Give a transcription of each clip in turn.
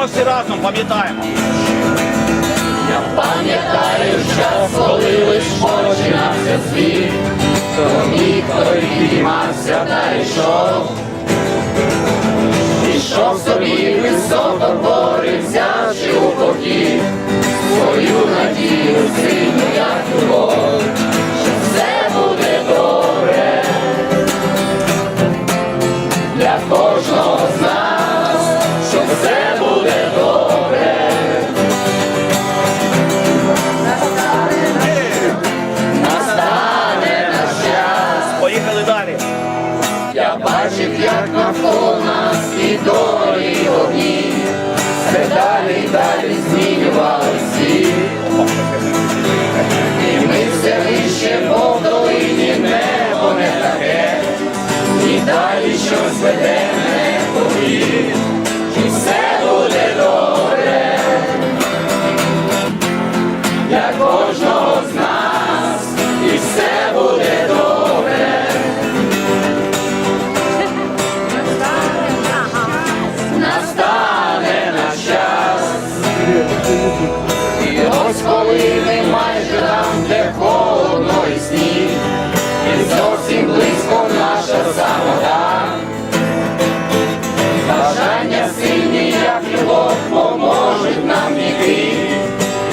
Співаємо всі разом, пам'ятаємо. Я пам'ятаю час, коли лиш починався світ, то ніхто й підіймався та йшов. Ішов собі високо борився, чи у покій свою надію далі. Я бачив, як навколо нас і долі вогні, все далі далі змінювали світ. І ми все вище по долині, небо не таке, і далі щось веде мене повір, і все добре кожного долини, майже там, де холодно і сніг, і зовсім близько наша самота, бажання сильні, як любов, поможуть нам віки,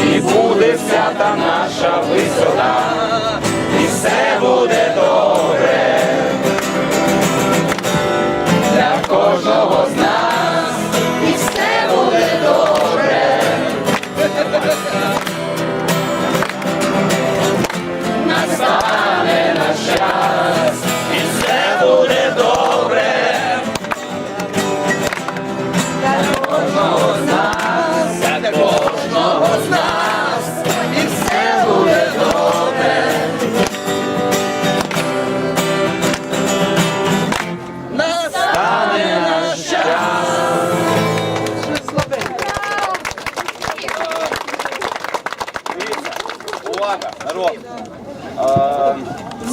і буде вся та наша висота, і все буде. увага, народ.